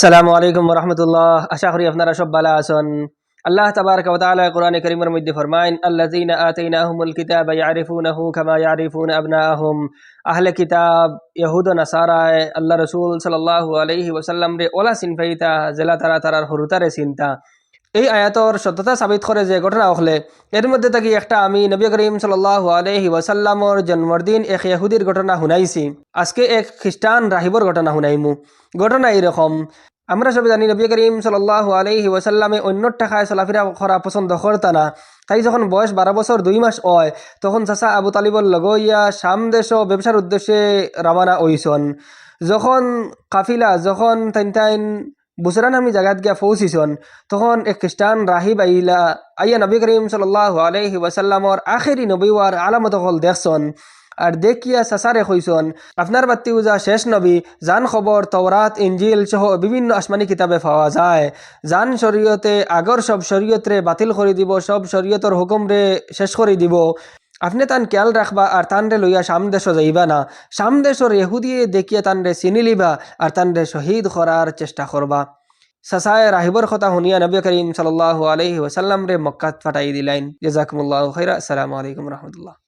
আসসালামু আলাইকুম রহমতুল্লাহ। আশা করি আপনারা সব ভালো আছেন। আল্লাহ তাবারক ওয়া তাআলা কোরআনে কারীমের মধ্যে ফরমায়েন, আল্লাযীনা আতাইনাহুমুল কিতাবা ইয়ারিফুনাহু কামা ইয়ারিফুনা আবনাআহুম। আহলে কিতাব, ইহুদ ও নাসারা, আল্লাহ রাসূল সাল্লাল্লাহু আলাইহি ওয়াসাল্লাম রে ওলা সিনফাইতা, জেলা তারা তারার হরুতারে চিন্তা এই আয়াতর সত্যতা সাবিত করে যে ঘটনা হলে এর মধ্যে থাকি একটা আমি নবী করিম সাল্লাল্লাহু আলাইহি ওয়াসাল্লামর জন্মদিন এক ইহুদির ঘটনা শুনাইছি। আজকে এক খ্রিস্টান রাহিবর ঘটনা শুনাইমু। ঘটনা এইরকম আমরা সবাই জানি নবী করিম সাল্লাহ আলহি ওয়াসাল্লামে অন্য টাকায় চলাফেরা করা পছন্দ করতা না। তাই যখন বয়স বারো বছর দুই মাস হয়, তখন চাচা আবু তালিবর লগইয়া শাম দেশ ব্যবসার উদ্দেশ্যে রাবানা হইছন যখন কাফিলা, যখন তাইন তাইন বুসরা নামি জায়গাত গিয়া পৌঁছিছন তখন এক খ্রিস্টান রাহিব আইলা, আইয়া নবী করিম সাল্লাহ আলহি ওয়াসাল্লামর আখেরি নবীওয়ার আলামত হল দেখছন আর দেখিয়া সাসারে কইসন আপনার বাত্তি উজা শেষ নবী, জান খবর তওরাত ইঞ্জিল সহ বিভিন্ন আসমানি কিতাবে পাওয়া যায়। জান শরীয়তে আগর সব শরীয়তরে বাতিল করে দিব, সব শরীয়তর হুকুমরে শেষ করে দিব। আপনি তান খেয়াল রাখবা আর তানরে লইয়া সামদেশ যাইবা না। সামদেশর এহুদিয়ে দেখিয়া তানরে চিনি লিবা আর তানরে শহীদ করার চেষ্টা করবা সাসায় রাহিবর কথা শুনিয়া নবী করিম সাল্লাল্লাহু আলাইহি ওয়াসাল্লাম রে মক্কাত ফাটাই দিলাইন। জাজাকুমুল্লাহ খৈরা আসসালামু আলাইকুম রহমতুল্লাহ